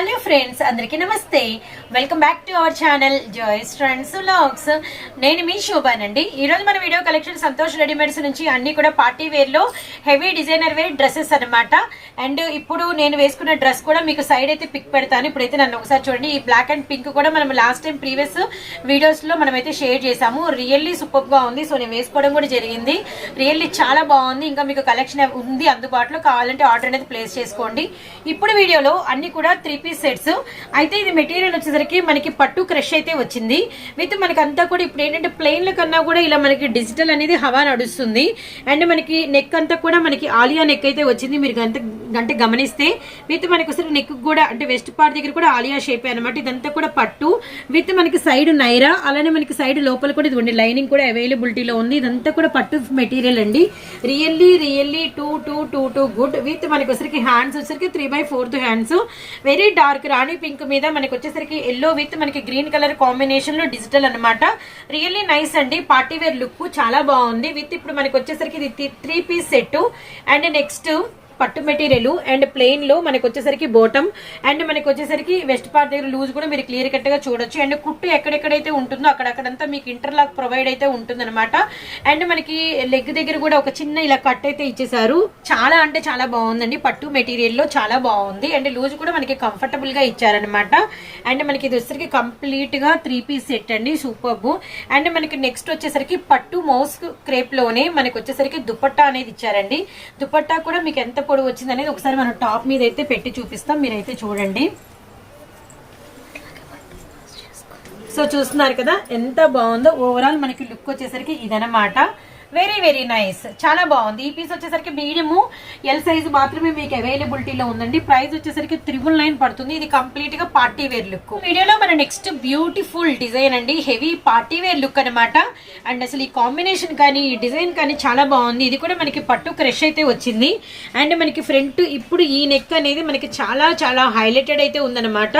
Hello friends అందరికీ నమస్తే. Welcome back to our channel Joy's friends logs నేను మీ శోభానండి. ఈ రోజు మన వీడియో కలెక్షన్ సంతోష్ రెడీమేడ్స్ నుంచి అన్ని కూడా పార్టీ వేర్లో హెవీ డిజైనర్ వేర్ డ్రెస్సెస్ అన్నమాట. అండ్ ఇప్పుడు నేను వేసుకున్న డ్రెస్ కూడా మీకు సైడ్ అయితే పిక్ పెడతాను. ఇప్పుడైతే నన్ను ఒకసారి చూడండి. ఈ బ్లాక్ అండ్ పింక్ కూడా మనం లాస్ట్ టైం ప్రీవియస్ వీడియోస్లో షేర్ చేసాము రియల్లీ సూపర్గా ఉంది. సో నేను వేసుకోవడం కూడా జరిగింది. రియల్లీ చాలా బాగుంది. ఇంకా మీకు కలెక్షన్ ఉంది అందుబాటులో. కావాలంటే ఆర్డర్ అనేది ప్లేస్ చేసుకోండి. ఇప్పుడు వీడియోలో అన్ని కూడా త్రీ పీస్ సెట్స్. అయితే ఇది మెటీరియల్ వచ్చేసరికి మనకి పట్టు క్రష్ అయితే వచ్చింది. విత్ మనకి అంతా కూడా ఇప్పుడు ఏంటంటే ప్లెయిన్ల కన్నా కూడా ఇలా మనకి డిజిటల్ అనేది హవా నడుస్తుంది. అండ్ మనకి నెక్ అంతా కూడా మనకి ఆలియా నెక్ అయితే వచ్చింది. మీరు అంత అంటే గమనిస్తే విత్ మనకి ఒకసారి నెక్ కూడా అంటే వెస్ట్ పార్ట్ దగ్గర కూడా ఆలియా షేప్ అనమాట ఇదంతా కూడా పట్టు. విత్ మనకి సైడ్ నైరా అలానే మనకి సైడ్ లోపల కూడా ఇది లైనింగ్ కూడా అవైలబిలిటీలో ఉంది. ఇదంతా కూడా పట్టు మెటీరియల్ అండి. Really really too too too too good with మనకి వచ్చరికి హ్యాండ్స్ వచ్చరికి three by fourth hands very dark rani pink మీద మనకి వచ్చేసరికి ఎల్లో విత్ మనకి గ్రీన్ కలర్ కాంబినేషన్లో డిజిటల్ అన్నమాట. రియల్లీ నైస్ అండి. పార్టీ వేర్ లుక్ చాలా బాగుంది. విత్ ఇప్పుడు మనకి వచ్చేసరికి ఇది three piece set and next పట్టు మెటీరియల్ అండ్ ప్లెయిన్లో మనకి వచ్చేసరికి బోటం అండ్ మనకి వచ్చేసరికి వెస్ట్ పార్ట్ దగ్గర లూజ్ కూడా మీరు క్లియర్ కట్గా చూడొచ్చు. అండ్ కుట్టు ఎక్కడెక్కడైతే ఉంటుందో అక్కడక్కడంతా మీకు ఇంటర్లాక్ ప్రొవైడ్ అయితే ఉంటుందన్నమాట. అండ్ మనకి లెగ్ దగ్గర కూడా ఒక చిన్న ఇలా కట్ అయితే ఇచ్చేసారు చాలా అంటే చాలా బాగుందండి. పట్టు మెటీరియల్లో చాలా బాగుంది. అండ్ లూజ్ కూడా మనకి కంఫర్టబుల్గా ఇచ్చారనమాట అండ్ మనకి ఇది వచ్చేసరికి కంప్లీట్గా త్రీ పీస్ సెట్ అండి. సూపర్బు అండ్ మనకి నెక్స్ట్ వచ్చేసరికి పట్టు మౌస్ క్రేప్లోనే మనకి వచ్చేసరికి దుపట్టా అనేది ఇచ్చారండి. దుపట్టా కూడా మీకు ఎంత పొడవు వచ్చింది అనేది ఒకసారి మనం టాప్ మీద అయితే పెట్టి చూపిస్తాం. మీరైతే చూడండి. సో చూస్తున్నారు కదా ఎంత బాగుందో. ఓవరాల్ మనకి లుక్ వచ్చేసరికి ఇదనమాట వెరీ వెరీ నైస్ చాలా బాగుంది. ఈ పీస్ వచ్చేసరికి మీడియము ఎల్ సైజ్ మాత్రమే మీకు అవైలబిలిటీలో ఉందండి. ప్రైస్ వచ్చేసరికి త్రిబుల్ నైన్ పడుతుంది. ఇది కంప్లీట్గా పార్టీ వేర్ లుక్ వీడియోలో మన నెక్స్ట్ బ్యూటిఫుల్ డిజైన్ అండి. హెవీ పార్టీ వేర్ లుక్ అనమాట అండ్ అసలు ఈ కాంబినేషన్ కానీ ఈ డిజైన్ కానీ చాలా బాగుంది. ఇది కూడా మనకి పట్టు క్రష్ అయితే వచ్చింది. అండ్ మనకి ఫ్రంట్ ఇప్పుడు ఈ నెక్ అనేది మనకి చాలా చాలా హైలైటెడ్ అయితే ఉందన్నమాట.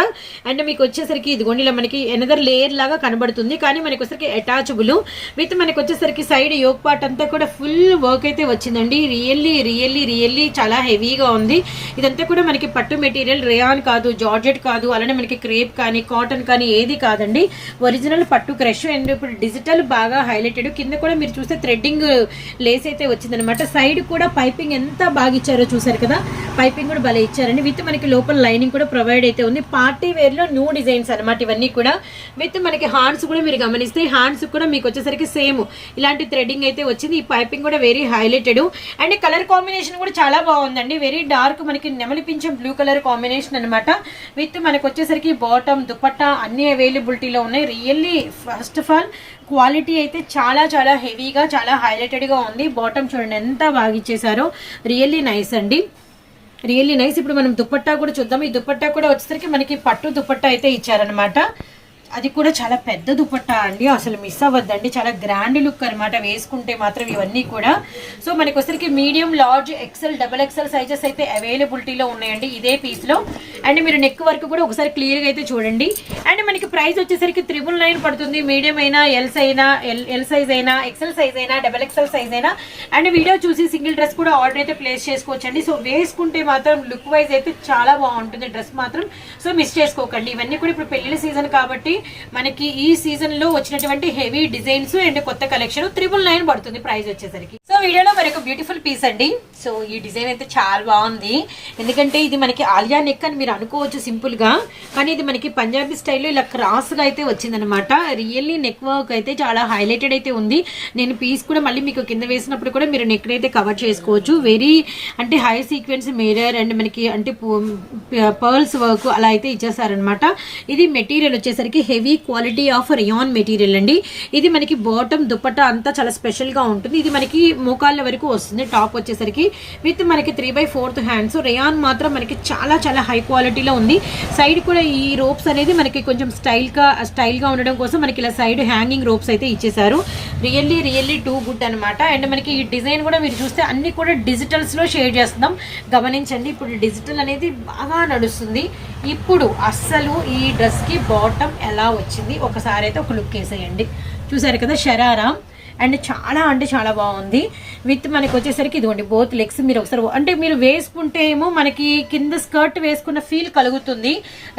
అండ్ మీకు వచ్చేసరికి ఇదిగోండి ఇలా మనకి ఎనదర్ లేయర్ లాగా కనబడుతుంది. కానీ మనకి వచ్చేసరికి అటాచబుల్ విత్ మనకి వచ్చేసరికి సైడ్ యోగ్ పార్ట్ అంతా కూడా ఫుల్ వర్క్ అయితే వచ్చిందండి. రియల్లీ రియల్లీ రియల్లీ చాలా హెవీగా ఉంది. ఇదంతా కూడా మనకి పట్టు మెటీరియల్ రేయాన్ కాదు జార్జెట్ కాదు అలానే మనకి క్రేప్ కానీ కాటన్ కానీ ఏది కాదండి. ఒరిజినల్ పట్టు క్రష్ అండ్ ఇప్పుడు డిజిటల్ బాగా హైలైటెడ్. కింద కూడా మీరు చూస్తే థ్రెడ్డింగ్ లేస్ అయితే వచ్చిందనమాట సైడ్ కూడా పైపింగ్ ఎంత బాగా ఇచ్చారో చూసారు కదా. పైపింగ్ కూడా భలే ఇచ్చారండి. విత్ మనకి లోపల లైనింగ్ కూడా ప్రొవైడ్ అయితే ఉంది. పార్టీ వేర్లో న్యూ డిజైన్స్ అనమాట ఇవన్నీ కూడా. విత్ మనకి హ్యాండ్స్ కూడా మీరు గమనిస్తే హ్యాండ్స్ కూడా మీకు వచ్చేసరికి సేమ్. ఇలాంటి థ్రెడ్డింగ్ అయితే వచ్చింది. ఈ పైపింగ్ కూడా very highlighted and colour combination కూడా చాలా బాగుందండి. వెరీ డార్క్ మనకి నెమలిపించే బ్లూ కలర్ కాంబినేషన్ అనమాట విత్ మనకు వచ్చేసరికి బాటమ్ దుపట్టా అన్ని అవైలబిలిటీలో ఉన్నాయి. Really first of all quality అయితే చాలా చాలా హెవీగా చాలా హైలైటెడ్గా ఉంది. బాటమ్ చూడండి ఎంత బాగా ఇచ్చేసారో రియల్లీ నైస్ అండి. రియల్లీ నైస్ ఇప్పుడు మనం దుపట్టా కూడా చూద్దాం. ఈ దుపట్టా కూడా వచ్చేసరికి మనకి పట్టు దుపట్టా అయితే ఇచ్చారనమాట అది కూడా చాలా పెద్ద దుపట్టా అండి. అసలు మిస్ అవ్వద్దండి. చాలా గ్రాండ్ లుక్ అనమాట వేసుకుంటే మాత్రం ఇవన్నీ కూడా. సో మనకి వచ్చరికి medium large XL double XL sizes అయితే అవైలబిలిటీలో ఉన్నాయండి. ఇదే పీస్లో అండ్ మీరు నెక్ వరకు కూడా ఒకసారి క్లియర్గా అయితే చూడండి. అండ్ మనకి ప్రైస్ వచ్చేసరికి త్రిబుల్ నైన్ పడుతుంది. మీడియం అయినా ఎల్స్ అయినా ఎల్ ఎల్ సైజ్ అయినా ఎక్సెల్ సైజ్ అయినా డబల్ ఎక్సెల్ సైజ్ అయినా. అండ్ వీడియో చూసి సింగిల్ డ్రెస్ కూడా ఆర్డర్ అయితే ప్లేస్ చేసుకోవచ్చండి. సో వేసుకుంటే మాత్రం లుక్ వైజ్ అయితే చాలా బాగుంటుంది డ్రెస్ మాత్రం. సో మిస్ చేసుకోకండి. ఇవన్నీ కూడా ఇప్పుడు పెళ్ళిళ్ళ సీజన్ కాబట్టి మనకి ఈ సీజన్లో వచ్చినటువంటి హెవీ డిజైన్స్ అండ్ కొత్త కలెక్షన్ త్రిబుల్ నైన్ పడుతుంది ప్రైస్ వచ్చేసరికి. సో వీడియోలో మరొక బ్యూటిఫుల్ పీస్ అండి. సో ఈ డిజైన్ అయితే చాలా బాగుంది. ఎందుకంటే ఇది మనకి ఆలియా నెక్ అని మీరు అనుకోవచ్చు సింపుల్గా. కానీ ఇది మనకి పంజాబీ స్టైల్లో ఇలా క్రాస్గా అయితే వచ్చిందనమాట రియల్లీ నెక్ వర్క్ అయితే చాలా హైలైటెడ్ అయితే ఉంది. నేను పీస్ కూడా మళ్ళీ మీకు కింద వేసినప్పుడు కూడా మీరు నెక్ అయితే కవర్ చేసుకోవచ్చు. వెరీ అంటే హై సీక్వెన్స్ మిరర్ అండ్ మనకి అంటే పర్ల్స్ వర్క్ అలా అయితే ఇచ్చేసారనమాట ఇది మెటీరియల్ వచ్చేసరికి heavy quality of rayon material అండి. ఇది మనకి బాటమ్ దుప్పట అంతా చాలా స్పెషల్గా ఉంటుంది. ఇది మనకి మోకాళ్ళ వరకు వస్తుంది. టాప్ వచ్చేసరికి విత్ మనకి three by fourth hands rayon మాత్రం మనకి చాలా చాలా హై క్వాలిటీలో ఉంది. సైడ్ కూడా ఈ రోప్స్ అనేది మనకి కొంచెం స్టైల్గా స్టైల్గా స్టైల్గా ఉండడం కోసం మనకి ఇలా సైడ్ హ్యాంగింగ్ రోప్స్ అయితే ఇచ్చేసారు రియల్లీ రియల్లీ టూ గుడ్ అనమాట అండ్ మనకి ఈ డిజైన్ కూడా మీరు చూస్తే అన్ని కూడా డిజిటల్స్లో షేర్ చేస్తున్నాం. గమనించండి ఇప్పుడు డిజిటల్ అనేది బాగా నడుస్తుంది. ఇప్పుడు అస్సలు ఈ డ్రెస్కి బాటమ్ ఎలా వచ్చింది. ఒకసారి అయితే ఒక లుక్ వేసేయండి. చూసారు కదా షరారా అండ్ చాలా అంటే చాలా బాగుంది. విత్ మనకి వచ్చేసరికి ఇదిగోండి బోత్ లెగ్స్ మీరు ఒకసారి అంటే మీరు వేసుకుంటే ఏమో మనకి కింద స్కర్ట్ వేసుకున్న ఫీల్ కలుగుతుంది.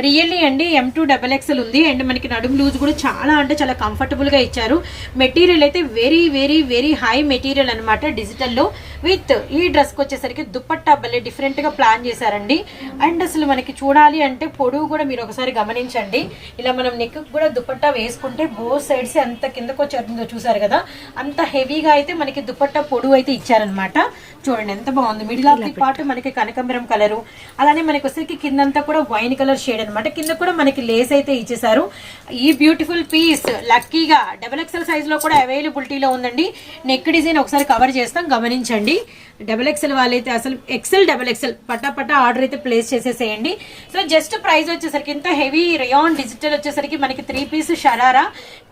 రియల్లీ అండి ఎం టూ డబల్ ఎక్స్ఎల్ ఉంది. అండ్ మనకి నడుము లూజ్ కూడా చాలా అంటే చాలా కంఫర్టబుల్గా ఇచ్చారు. మెటీరియల్ అయితే very very very high material అనమాట డిజిటల్లో విత్ ఈ డ్రెస్కి వచ్చేసరికి దుప్పట్టా భలే డిఫరెంట్గా ప్లాన్ చేశారండి. అండ్ అసలు మనకి చూడాలి అంటే పొడుగు కూడా మీరు ఒకసారి గమనించండి. ఇలా మనం నెక్ కూడా దుప్పట్టా వేసుకుంటే బో సైడ్స్ ఎంత కిందకు వచ్చేస్తుందో చూసారు కదా. అంత హెవీగా అయితే మనకి దుప్పట్టా పొడుగు అయితే ఇచ్చారనమాట చూడండి ఎంత బాగుంది. మిడిల్ ఆఫ్ ది పార్ట్ మనకి కనకంబరం కలరు. అలానే మనకి వచ్చేసరికి కిందంతా కూడా వైన్ కలర్ షేడ్ అన్నమాట. కింద కూడా మనకి లేస్ అయితే ఇచ్చేసారు ఈ బ్యూటిఫుల్ పీస్ లక్కీగా డబల్ ఎక్స్ఎల్ సైజ్లో కూడా అవైలబిలిటీలో ఉందండి. నెక్ డిజైన్ ఒకసారి కవర్ చేస్తాం. గమనించండి. డబల్ ఎక్సెల్ వాళ్ళైతే అసలు ఎక్సెల్ డబల్ ఎక్సెల్ పట్టా ఆర్డర్ అయితే ప్లేస్ చేసేసేయండి. సో జస్ట్ ప్రైస్ వచ్చేసరికి ఇంత హెవీ రియాన్ డిజిటల్ వచ్చేసరికి మనకి త్రీ పీస్ షరారా.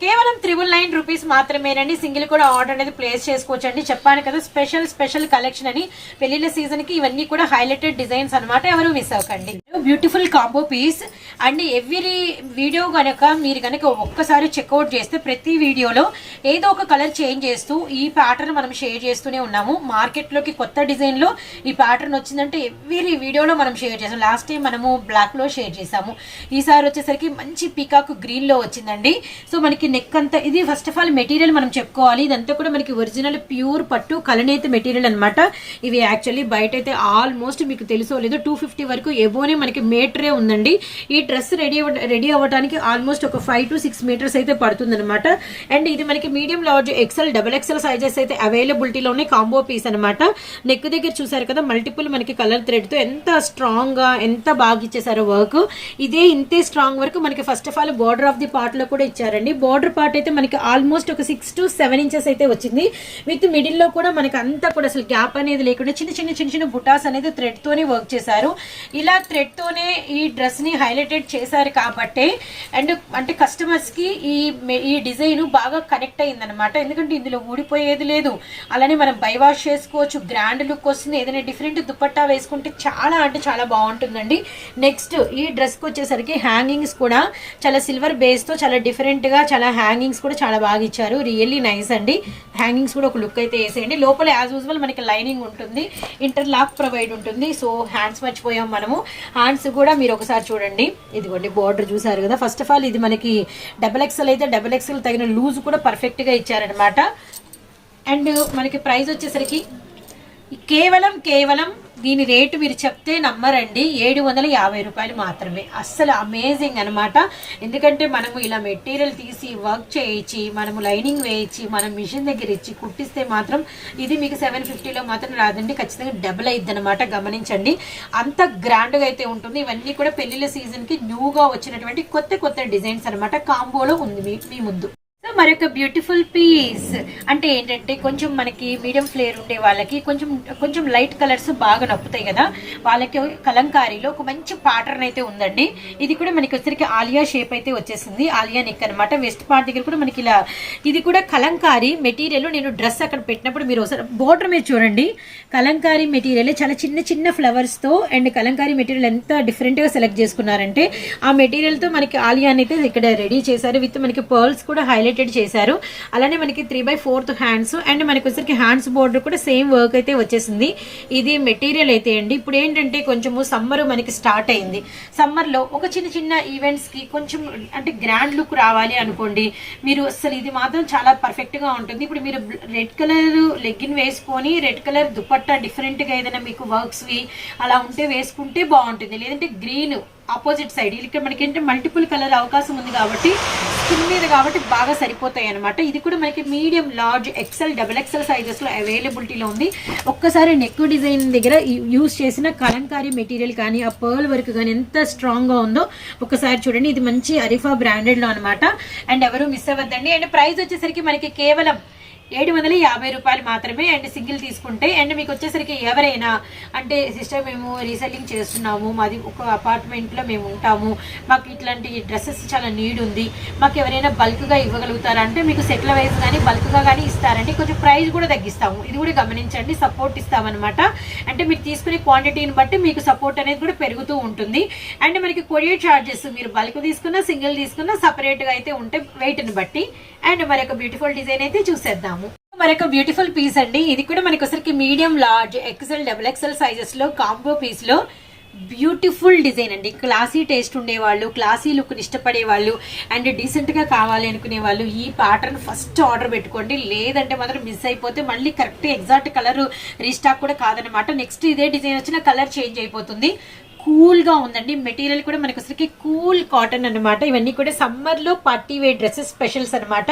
కేవలం త్రిబుల్ నైన్ రూపీస్ మాత్రమేనండి సింగిల్ కూడా ఆర్డర్ అనేది ప్లేస్ చేసుకోవచ్చండి. చెప్పాను కదా స్పెషల్ స్పెషల్ కలెక్షన్ అని. పెళ్ళిళ్ళ సీజన్కి ఇవన్నీ కూడా హైలైటెడ్ డిజైన్స్ అన్నమాట ఎవరు మిస్ అవ్వకండి. Beautiful combo piece. And every video కనుక మీరు కనుక ఒక్కసారి చెక్అవుట్ చేస్తే ప్రతి వీడియోలో ఏదో ఒక కలర్ చేంజ్ చేస్తూ ఈ ప్యాటర్న్ మనం షేర్ చేస్తూనే ఉన్నాము. మార్కెట్లోకి కొత్త డిజైన్లో ఈ ప్యాటర్న్ వచ్చిందంటే ఎవ్రీ వీడియోలో మనం షేర్ చేసాం లాస్ట్ టైం మనము బ్లాక్లో షేర్ చేసాము ఈసారి వచ్చేసరికి మంచి పీకాక్ గ్రీన్లో వచ్చిందండి. సో మనకి నెక్ అంతా ఇది ఫస్ట్ ఆఫ్ ఆల్ మెటీరియల్ మనం చెప్పుకోవాలి. ఇదంతా కూడా మనకి ఒరిజినల్ ప్యూర్ పట్టు కలనేత మెటీరియల్ అన్నమాట. ఇవి యాక్చువల్లీ బయట అయితే ఆల్మోస్ట్ మీకు తెలుసో లేదో టూ ఫిఫ్టీ వరకు ఎబోనే మనకి మీటరే ఉందండి. ఈ డ్రెస్ రెడీ రెడీ అవ్వడానికి ఆల్మోస్ట్ ఒక ఫైవ్ టు సిక్స్ మీటర్స్ అయితే పడుతుంది అండ్ ఇది మనకి medium large XL double XL sizes అయితే అవైలబిలిటీలోనే కాంబో పీస్ అనమాట నెక్ దగ్గర చూసారు కదా మల్టిపుల్ మనకి కలర్ థ్రెడ్తో ఎంత స్ట్రాంగ్గా ఎంత బాగా ఇచ్చేసారో వర్క్. ఇదే ఇంతే స్ట్రాంగ్ వర్క్ మనకి first of all border of the పార్ట్లో కూడా ఇచ్చారండి. బార్డర్ పార్ట్ అయితే మనకి ఆల్మోస్ట్ ఒక సిక్స్ టు సెవెన్ ఇంచెస్ అయితే వచ్చింది. విత్ మిడిల్లో కూడా మనకి అంతా కూడా అసలు గ్యాప్ అనేది లేకుండా చిన్న చిన్న చిన్న చిన్న బుటాస్ అనేది థ్రెడ్ తోనే వర్క్ చేశారు. ఇలా థ్రెడ్ తోనే ఈ డ్రెస్ని హైలైటెడ్ చేశారు కాబట్టి అండ్ అంటే కస్టమర్స్కి ఈ ఈ డిజైన్ బాగా కనెక్ట్ అయింది అనమాట ఎందుకంటే ఇందులో ఊడిపోయేది లేదు. అలానే మనం బై వాష్ చేసుకోవచ్చు గ్రాండ్ లుక్ వస్తుంది ఏదైనా డిఫరెంట్ దుపట్టా వేసుకుంటే చాలా అంటే చాలా బాగుంటుందండి. నెక్స్ట్ ఈ డ్రెస్కి వచ్చేసరికి హ్యాంగింగ్స్ కూడా చాలా సిల్వర్ బేస్తో చాలా డిఫరెంట్గా చాలా హ్యాంగింగ్స్ కూడా చాలా బాగా ఇచ్చారు. రియల్లీ నైస్ అండి. హ్యాంగింగ్స్ కూడా ఒక లుక్ అయితే వేసేయండి. లోపల యాజ్ యూజువల్ మనకి లైనింగ్ ఉంటుంది. ఇంటర్లాక్ ప్రొవైడ్ ఉంటుంది. సో హ్యాండ్స్ మర్చిపోయాం మనము. హ్యాండ్స్ కూడా మీరు ఒకసారి చూడండి. ఇదిగోండి బోర్డర్ చూసారు కదా. ఫస్ట్ ఆఫ్ ఆల్ ఇది మనకి డబల్ ఎక్స్ఎల్ అయితే డబల్ ఎక్స్ఎల్ తగిన లూజ్ కూడా పర్ఫెక్ట్గా ఇచ్చారనమాట అండ్ మనకి ప్రైస్ వచ్చేసరికి కేవలం కేవలం దీని రేటు మీరు చెప్తే నమ్మరండి. ఏడు వందల యాభై రూపాయలు మాత్రమే. అస్సలు అమేజింగ్ అనమాట ఎందుకంటే మనము ఇలా మెటీరియల్ తీసి వర్క్ చేయించి మనము లైనింగ్ వేయించి మనం మిషన్ దగ్గర ఇచ్చి కుట్టిస్తే మాత్రం ఇది మీకు సెవెన్ ఫిఫ్టీలో మాత్రం రాదండి. ఖచ్చితంగా డబుల్ అయింది అనమాట గమనించండి. అంత గ్రాండ్గా అయితే ఉంటుంది. ఇవన్నీ కూడా పెళ్ళిళ్ళ సీజన్కి న్యూగా వచ్చినటువంటి కొత్త కొత్త డిజైన్స్ అనమాట కాంబోలో ఉంది మీ మీ ముందు. మరొక బ్యూటిఫుల్ పీస్ అంటే ఏంటంటే కొంచెం మనకి మీడియం ఫ్లేర్ ఉండే వాళ్ళకి కొంచెం కొంచెం లైట్ కలర్స్ బాగా నప్పుతాయి కదా. వాళ్ళకి కలంకారీలో ఒక మంచి ప్యాటర్న్ అయితే ఉందండి. ఇది కూడా మనకి వచ్చరికి ఆలియా షేప్ అయితే వచ్చేసింది. ఆలియా నెక్ అనమాట వెస్ట్ పార్ట్ దగ్గర కూడా మనకి ఇలా ఇది కూడా కలంకారీ మెటీరియల్ నేను డ్రెస్ అక్కడ పెట్టినప్పుడు మీరు ఒకసారి బోర్డర్ మీద చూడండి. కలంకారీ మెటీరియల్ చాలా చిన్న చిన్న ఫ్లవర్స్తో అండ్ కలంకారీ మెటీరియల్ ఎంత డిఫరెంట్గా సెలెక్ట్ చేసుకున్నారంటే ఆ మెటీరియల్తో మనకి ఆలియాని అయితే ఇక్కడ రెడీ చేశారు. విత్ మనకి పర్ల్స్ కూడా హైలైట్ హైలైటెడ్ చేశారు. అలానే మనకి three by fourth hands and మనకి వచ్చరికి హ్యాండ్స్ బోర్డర్ కూడా సేమ్ వర్క్ అయితే వచ్చేసింది. ఇది మెటీరియల్ అయితే అండి. ఇప్పుడు ఏంటంటే కొంచెము సమ్మర్ మనకి స్టార్ట్ అయింది. సమ్మర్లో ఒక చిన్న చిన్న ఈవెంట్స్కి కొంచెం అంటే గ్రాండ్ లుక్ రావాలి అనుకోండి. మీరు అసలు ఇది మాత్రం చాలా పర్ఫెక్ట్గా ఉంటుంది. ఇప్పుడు మీరు రెడ్ కలర్ లెగ్గిన్ వేసుకొని రెడ్ కలర్ దుపట్టా డిఫరెంట్గా ఏదైనా మీకు వర్క్స్వి అలా ఉంటే వేసుకుంటే బాగుంటుంది. లేదంటే గ్రీన్ ఆపోజిట్ సైడ్. ఇక్కడ మనకి ఏంటంటే మల్టిపుల్ కలర్ అవకాశం ఉంది కాబట్టి స్కిన్ మీద కాబట్టి బాగా సరిపోతాయి అనమాట ఇది కూడా మనకి medium large XL double XL సైజెస్లో అవైలబిలిటీలో ఉంది. ఒక్కసారి నెక్ డిజైన్ దగ్గర యూస్ చేసిన కలంకారీ మెటీరియల్ కానీ ఆ పర్ల్ వర్క్ కానీ ఎంత స్ట్రాంగ్గా ఉందో ఒకసారి చూడండి. ఇది మంచి అరిఫా బ్రాండెడ్లో అనమాట అండ్ ఎవరు మిస్ అవ్వద్దండి. అండ్ ప్రైస్ వచ్చేసరికి మనకి కేవలం ఏడు వందల యాభై రూపాయలు మాత్రమే అండ్ సింగిల్ తీసుకుంటే అండ్ మీకు వచ్చేసరికి ఎవరైనా అంటే సిస్టర్ మేము రీసెల్లింగ్ చేస్తున్నాము మాది ఒక అపార్ట్మెంట్లో మేము ఉంటాము మాకు ఇట్లాంటి డ్రెస్సెస్ చాలా నీడ్ ఉంది మాకు ఎవరైనా బల్క్గా ఇవ్వగలుగుతారా అంటే మీకు సెట్ల వైజ్ కానీ బల్క్గా కానీ ఇస్తారండి కొంచెం ప్రైస్ కూడా తగ్గిస్తాము. ఇది కూడా గమనించండి సపోర్ట్ ఇస్తామన్నమాట. అంటే మీరు తీసుకునే క్వాంటిటీని బట్టి మీకు సపోర్ట్ అనేది కూడా పెరుగుతూ ఉంటుంది. అండ్ మనకి కొరియర్ ఛార్జెస్ మీరు బల్క్ తీసుకున్నా సింగిల్ తీసుకున్నా సపరేట్గా అయితే ఉంటే వెయిట్ని బట్టి అండ్ మరొక బ్యూటిఫుల్ డిజైన్ అయితే చూసేద్దాం చూపిస్తాము. మరొక బ్యూటిఫుల్ పీస్ అండి. ఇది కూడా మనకి ఒకసారికి medium large XL double XL సైజెస్లో combo పీస్లో బ్యూటిఫుల్ డిజైన్ అండి. క్లాసీ టేస్ట్ ఉండేవాళ్ళు క్లాసీ లుక్ ఇష్టపడే వాళ్ళు అండ్ డీసెంట్గా కావాలి అనుకునే వాళ్ళు ఈ ప్యాటర్న్ ఫస్ట్ ఆర్డర్ పెట్టుకోండి. లేదంటే మాత్రం మిస్ అయిపోతే మళ్ళీ కరెక్ట్ ఎగ్జాక్ట్ కలర్ రీస్టాక్ కూడా కాదనమాట నెక్స్ట్ ఇదే డిజైన్ వచ్చిన కలర్ చేంజ్ అయిపోతుంది. కూల్గా ఉందండి. మెటీరియల్ కూడా మనకి అసలుకి కూల్ కాటన్ అన్నమాట. ఇవన్నీ కూడా సమ్మర్లో పార్టీ వేర్ డ్రెస్సెస్ స్పెషల్స్ అన్నమాట.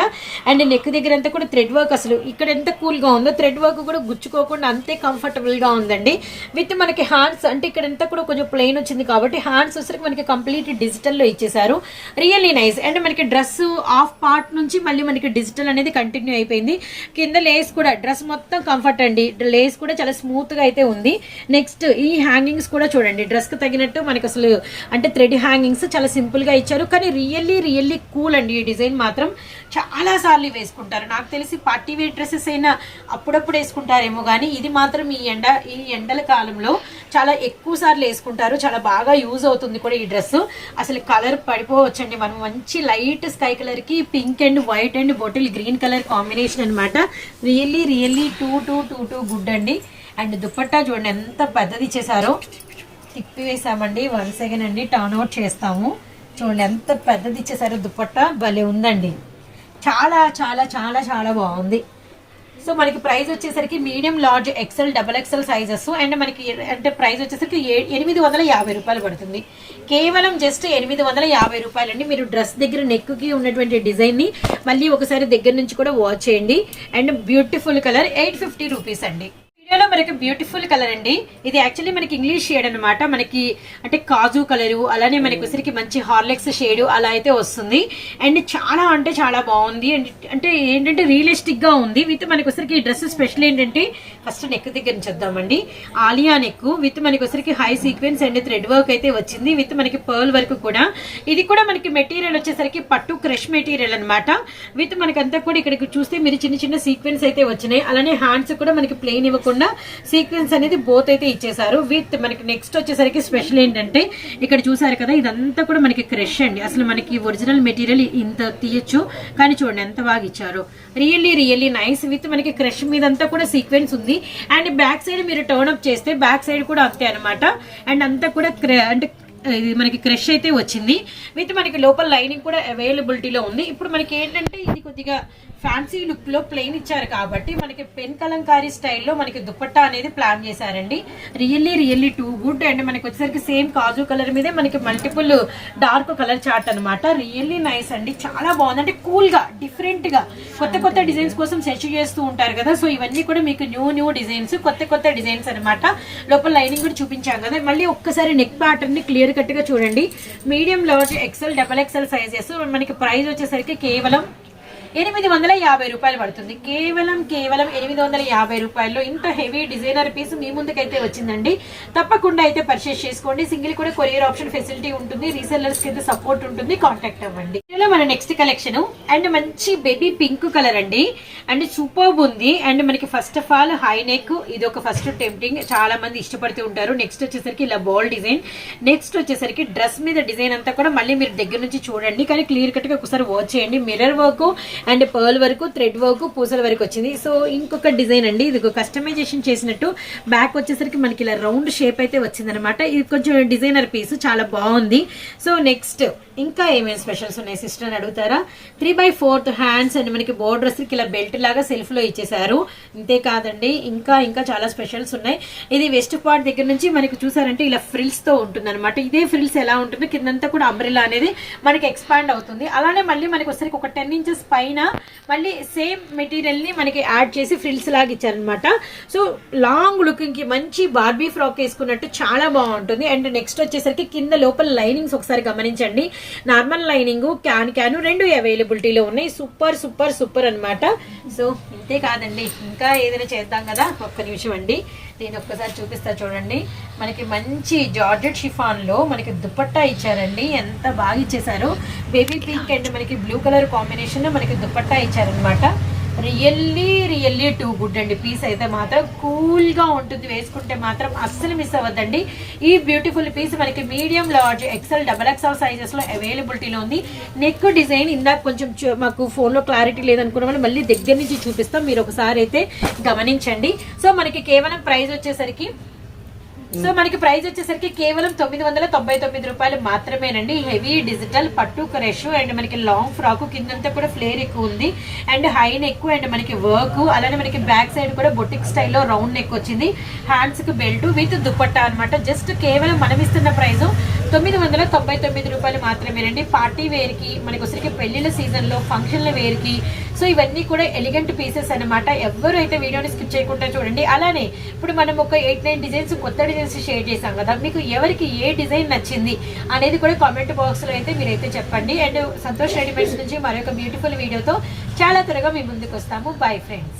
అండ్ నెక్ దగ్గర అంతా కూడా థ్రెడ్ వర్క్ అసలు ఇక్కడ ఎంత కూల్గా ఉందో థ్రెడ్ వర్క్ కూడా గుచ్చుకోకుండా అంతే కంఫర్టబుల్గా ఉందండి. విత్ మనకి హ్యాండ్స్ అంటే ఇక్కడ ఎంత కూడా కొంచెం ప్లెయిన్ వచ్చింది కాబట్టి హ్యాండ్స్ వచ్చరికి మనకి కంప్లీట్ డిజిటల్లో ఇచ్చేసారు రియల్లీ నైస్. అండ్ మనకి డ్రెస్ ఆఫ్ పార్ట్ నుంచి మళ్ళీ మనకి డిజిటల్ అనేది కంటిన్యూ అయిపోయింది. కింద లేస్ కూడా డ్రెస్ మొత్తం కంఫర్ట్ అండి. లేస్ కూడా చాలా స్మూత్గా అయితే ఉంది. నెక్స్ట్ ఈ హ్యాంగింగ్స్ కూడా చూడండి. డ్రెస్ తగినట్టు మనకి అసలు అంటే థ్రెడ్ హ్యాంగింగ్స్ చాలా సింపుల్గా ఇచ్చారు. కానీ రియల్లీ రియల్లీ కూల్ అండి ఈ డిజైన్ మాత్రం. చాలా సార్లు వేసుకుంటారు. నాకు తెలిసి పార్టీ వేర్ డ్రెస్సెస్ అయినా అప్పుడప్పుడు వేసుకుంటారేమో కానీ ఇది మాత్రం ఈ ఎండ ఈ ఎండల కాలంలో చాలా ఎక్కువ సార్లు వేసుకుంటారు. చాలా బాగా యూజ్ అవుతుంది కూడా ఈ డ్రెస్ అసలు కలర్ పడిపోవచ్చండి. మనం మంచి లైట్ స్కై కలర్కి pink and white and bottle green colour combination అన్నమాట. Really really too too too too good అండి. అండ్ దుపట్టా చూడండి ఎంత పెద్దది ఇచ్చేసారో. తిప్పి వేసామండి. వన్ సెకండ్ అండి టర్న్ అవుట్ చేస్తాము. చూడండి ఎంత పెద్దది ఇచ్చేసారో దుపట్టా భలే ఉందండి. చాలా చాలా చాలా చాలా బాగుంది. సో మనకి ప్రైస్ వచ్చేసరికి medium large XL double XL sizes and మనకి అంటే ప్రైస్ వచ్చేసరికి ఏ- ఎనిమిది వందల యాభై రూపాయలు పడుతుంది. కేవలం జస్ట్ ఎనిమిది వందల యాభై రూపాయలు అండి మీరు డ్రెస్ దగ్గర నెక్కి ఉన్నటువంటి డిజైన్ని మళ్ళీ ఒకసారి దగ్గర నుంచి కూడా వాచ్ చేయండి. And beautiful colour eight fifty rupees అండి. వీడియోలో మనకి బ్యూటిఫుల్ కలర్ అండి. ఇది యాక్చువల్లీ మనకి ఇంగ్లీష్ షేడ్ అన్నమాట. మనకి అంటే కాజు కలరు అలానే మనకి ఉసిరికి మంచి హార్లెక్స్ షేడ్ అలా అయితే వస్తుంది. అండ్ చాలా అంటే చాలా బాగుంది. అండ్ అంటే ఏంటంటే రియలిస్టిక్గా ఉంది. విత్ మనకి ఉసిరికి డ్రెస్ స్పెషల్ ఏంటంటే ఫస్ట్ నెక్ దగ్గర నుంచి వద్దామండి. ఆలియా నెక్ విత్ మనకి ఉసిరికి high sequence and thread work అయితే వచ్చింది. విత్ మనకి పర్ల్ వర్క్ కూడా. ఇది కూడా మనకి మెటీరియల్ వచ్చేసరికి పట్టు క్రష్ మెటీరియల్ అన్నమాట. విత్ మనకంతా కూడా ఇక్కడికి చూస్తే మీరు చిన్న చిన్న సీక్వెన్స్ అయితే వచ్చినాయి. అలానే హ్యాండ్స్ కూడా మనకి ప్లెయిన్ ఇవ్వకుండా సీక్వెన్స్ అనేది బోత్ అయితే ఇచ్చేసారు విత్ మనకి నెక్స్ట్ వచ్చేసరికి స్పెషల్ ఏంటంటే ఇక్కడ చూసారు కదా ఇదంతా కూడా మనకి క్రష్ అండి. అసలు మనకి ఒరిజినల్ మెటీరియల్ ఇంత తీయచ్చు. కానీ చూడండి ఎంత బాగా ఇచ్చారు. రియల్లీ రియల్లీ నైస్ విత్ మనకి క్రష్ మీదంతా కూడా సీక్వెన్స్ ఉంది. అండ్ బ్యాక్ సైడ్ మీరు టర్న్ అప్ చేస్తే బ్యాక్ సైడ్ కూడా అంతే అనమాట అండ్ అంతా కూడా క్ర- అంటే ఇది మనకి క్రష్ అయితే వచ్చింది. విత్ మనకి లోపల లైనింగ్ కూడా అవైలబిలిటీలో ఉంది. ఇప్పుడు మనకి ఏంటంటే ఇది కొద్దిగా ఫ్యాన్సీ లుక్లో ప్లెయిన్ ఇచ్చారు కాబట్టి మనకి పెన్ కలంకారీ స్టైల్లో మనకి దుపట్టా అనేది ప్లాన్ చేశారండి. Really really too good and మనకి వచ్చేసరికి సేమ్ కాజు కలర్ మీదే మనకి మల్టిపుల్ డార్క్ కలర్ చార్ట్ అనమాట రియల్లీ నైస్ అండి. చాలా బాగుంది అంటే కూల్గా. కొత్త కొత్త డిజైన్స్ కోసం సెర్చ్ చేస్తూ ఉంటారు కదా. సో ఇవన్నీ కూడా మీకు న్యూ న్యూ డిజైన్స్ కొత్త కొత్త డిజైన్స్ అన్నమాట. లోపల లైనింగ్ కూడా చూపించాం కదా. మళ్ళీ ఒక్కసారి నెక్ ప్యాటర్న్ని క్లియర్ కట్గా చూడండి. Medium large XL double XL sizes మనకి ప్రైస్ వచ్చేసరికి కేవలం ఎనిమిది వందల యాభై రూపాయలు పడుతుంది. కేవలం కేవలం ఎనిమిది వందల యాభై రూపాయల్లో ఇంత హెవీ డిజైనర్ పీస్ మీ ముందుకైతే వచ్చిందండి. తప్పకుండా అయితే పర్చేస్ చేసుకోండి. సింగిల్ కూడా కొరియర్ ఆప్షన్ ఫెసిలిటీ ఉంటుంది. రీసెల్లర్స్కి అయితే సపోర్ట్ ఉంటుంది. కాంటాక్ట్ అవ్వండి. ఇందులో మన నెక్స్ట్ కలెక్షన్ అండ్ మంచి బేబీ పింక్ కలర్ అండి. అండ్ సూపర్బ్ ఉంది. అండ్ మనకి first of all high neck ఇది ఒక ఫస్ట్ టెంప్టింగ్ చాలా మంది ఇష్టపడుతూ ఉంటారు. నెక్స్ట్ వచ్చేసరికి ఇలా బాల్ డిజైన్ నెక్స్ట్ వచ్చేసరికి డ్రెస్ మీద డిజైన్ అంతా కూడా మళ్ళీ మీరు దగ్గర నుంచి చూడండి. కానీ క్లియర్ కట్గా ఒకసారి వాచ్ చేయండి. మిర్రర్ వర్క్ అండ్ పర్ల్ వరకు థ్రెడ్ వర్క్ పూసల వరకు వచ్చింది. సో ఇంకొక డిజైన్ అండి. ఇది ఒక కస్టమైజేషన్ చేసినట్టు బ్యాక్ వచ్చేసరికి మనకి ఇలా రౌండ్ షేప్ అయితే వచ్చిందనమాట ఇది కొంచెం డిజైనర్ పీస్ చాలా బాగుంది. సో నెక్స్ట్ ఇంకా ఏమేమి స్పెషల్స్ ఉన్నాయి? సిస్టర్ అని అడుగుతారా? Three by fourth hands and మనకి బోర్డర్స్కి ఇలా బెల్ట్ లాగా సెల్ఫ్లో ఇచ్చేసారు ఇంతే కాదండి. ఇంకా ఇంకా చాలా స్పెషల్స్ ఉన్నాయి. ఇది వెస్ట్ పార్ట్ దగ్గర నుంచి మనకి చూసారంటే ఇలా ఫ్రిల్స్తో ఉంటుంది అనమాట ఇదే ఫ్రిల్స్ ఎలా ఉంటుంది కిందంతా కూడా అంబ్రిలా అనేది మనకి ఎక్స్పాండ్ అవుతుంది. అలానే మళ్ళీ మనకి ఒకసారి ఒక టెన్ ఇంచెస్ పైన మళ్ళీ సేమ్ మెటీరియల్ని మనకి యాడ్ చేసి ఫ్రిల్స్ లాగా ఇచ్చారనమాట. సో లాంగ్ లుకింగ్కి మంచి బార్బీ ఫ్రాక్ వేసుకున్నట్టు చాలా బాగుంటుంది. అండ్ నెక్స్ట్ వచ్చేసరికి కింద లోపల లైనింగ్స్ ఒకసారి గమనించండి. నార్మల్ లైనింగ్ క్యాన్ క్యాన్ రెండు అవైలబిలిటీలో ఉన్నాయి. సూపర్ సూపర్ సూపర్ అన్నమాట సో ఇంతే కాదండి. ఇంకా ఏదైనా చేద్దాం కదా? ఒక్క నిమిషం అండి. నేను ఒక్కసారి చూపిస్తా చూడండి. మనకి మంచి జార్జెట్ షిఫాన్లో మనకి దుపట్టా ఇచ్చారండి. ఎంత బాగా ఇచ్చేసారు బేబీ పింక్ అండ్ మనకి బ్లూ కలర్ కాంబినేషన్లో మనకి దుపట్టా ఇచ్చారనమాట రియల్లీ రియల్లీ టూ గుడ్ అండి. పీస్ అయితే మాత్రం కూల్గా ఉంటుంది. వేసుకుంటే మాత్రం అస్సలు మిస్ అవ్వద్దండి. ఈ బ్యూటిఫుల్ పీస్ మనకి medium large XL double XL సైజెస్లో అవైలబిలిటీలో ఉంది. నెక్ డిజైన్ ఇందాక కొంచెం మాకు ఫోన్లో క్లారిటీ లేదనుకున్న వాళ్ళు మళ్ళీ దగ్గర నుంచి చూపిస్తాం. మీరు ఒకసారి అయితే గమనించండి. సో మనకి కేవలం ప్రైస్ వచ్చేసరికి సో మనకి ప్రైస్ వచ్చేసరికి కేవలం తొమ్మిది వందల తొంభై తొమ్మిది రూపాయలు మాత్రమేనండి. హెవీ డిజిటల్ పట్టు క్రష్ అండ్ మనకి లాంగ్ ఫ్రాక్ కిందంతా కూడా ఫ్లేర్ ఎక్కువ ఉంది. అండ్ హై నెక్ అండ్ మనకి వర్క్ అలానే మనకి బ్యాక్ సైడ్ కూడా బొటిక్ స్టైల్లో రౌండ్ నెక్ వచ్చింది. హ్యాండ్స్కి బెల్ట్ విత్ దుప్పట్టా అన్నమాట. జస్ట్ కేవలం మనం ఇస్తున్న ప్రైస్ తొమ్మిది వందల తొంభై తొమ్మిది రూపాయలు మాత్రమేనండి పార్టీ వేర్కి మనకు మనకి వచ్చరికి పెళ్ళిళ్ళ సీజన్లో ఫంక్షన్ల వేర్కి. సో ఇవన్నీ కూడా ఎలిగెంట్ పీసెస్ అన్నమాట. ఎవరు అయితే వీడియోని స్కిప్ చేయకుండా చూడండి. అలానే ఇప్పుడు మనం ఒక ఎయిట్ నైన్ డిజైన్స్ కొత్త డిజైన్స్ షేర్ చేసాం కదా మీకు ఎవరికి ఏ డిజైన్ నచ్చింది అనేది కూడా కామెంట్ బాక్స్లో అయితే మీరైతే చెప్పండి. అండ్ సంతోష్ రెడీమేడ్స్ నుంచి మరొక బ్యూటిఫుల్ వీడియోతో చాలా త్వరగా మీ ముందుకు వస్తాము బై ఫ్రెండ్స్